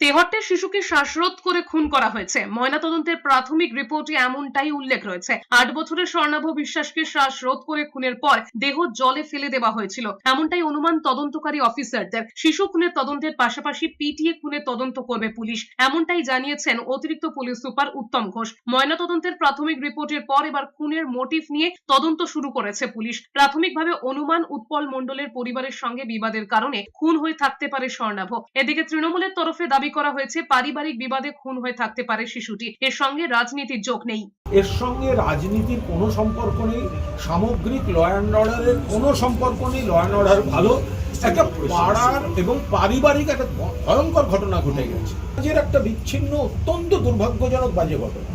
তেহট্টের শিশুকে শ্বাসরোধ করে খুন করা হয়েছে। ময়নাতদন্তের প্রাথমিক রিপোর্টে এমনটাই উল্লেখ রয়েছে। আট বছরের স্বর্ণাভ বিশ্বাসকে শ্বাসরোধ করে খুনের পর দেহ জলে ফেলে দেওয়া হয়েছিল। এমনটাই অনুমান তদন্তকারী অফিসারদের। শিশু খুনের তদন্তের পাশাপাশি পিটিএ খুনের তদন্ত করবে পুলিশ। এমনটাই জানিয়েছেন অতিরিক্ত পুলিশ সুপার উত্তম ঘোষ। ময়নাতদন্তের প্রাথমিক রিপোর্টের পর এবার খুনের মোটিভ নিয়ে তদন্ত শুরু করেছে পুলিশ। প্রাথমিকভাবে অনুমান উৎপল মণ্ডলের পরিবারের সঙ্গে বিবাদের কারণে খুন হয়ে থাকতে পারে স্বর্ণাভ। এদিকে তৃণমূলের তরফে দাবি করা হয়েছে, পারিবারিক বিবাদে খুন হয়ে থাকতে পারে শিশুটি। এর সঙ্গে রাজনীতির যোগ নেই। এর সঙ্গে রাজনীতির কোনো সম্পর্ক নেই, সামগ্রিক ল অ্যান্ড অর্ডারের কোনো সম্পর্ক নেই ল অ্যান্ড অর্ডার ভালো। একটা পাড়ার এবং পারিবারিক একটা ভয়ঙ্কর ঘটনা ঘটে গেছে। একটা বিচ্ছিন্ন, অত্যন্ত দুর্ভাগ্যজনক বাজে ঘটনা।